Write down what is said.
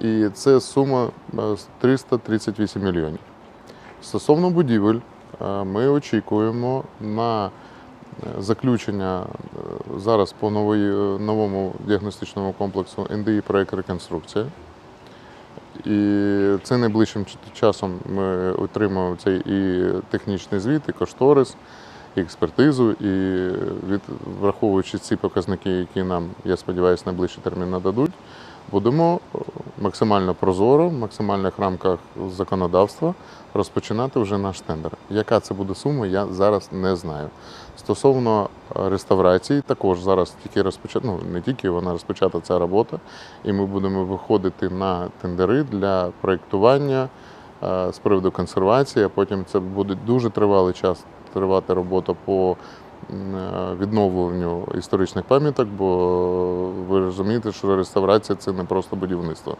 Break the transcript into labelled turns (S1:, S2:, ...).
S1: І це сума е, 338 мільйонів. Стосовно будівель, е, ми очікуємо на е, заключення е, зараз по нової, е, новому діагностичному комплексу НДІ проект реконструкція. І це найближчим часом ми отримаємо цей і технічний звіт, і кошторис, і експертизу, і від, враховуючи ці показники, які нам, я сподіваюся, найближчий термін нададуть, будемо е, максимально прозоро, в максимальних рамках законодавства розпочинати вже наш тендер. Яка це буде сума, я зараз не знаю. Стосовно е, реставрації, також зараз тільки розпочата, ну не тільки вона розпочата ця робота, і ми будемо виходити на тендери для проєктування е, з приводу консервації. А потім це буде дуже тривалий час тривати робота по е, відновленню історичних пам'яток, бо ви розумієте, що реставрація це не просто будівництво.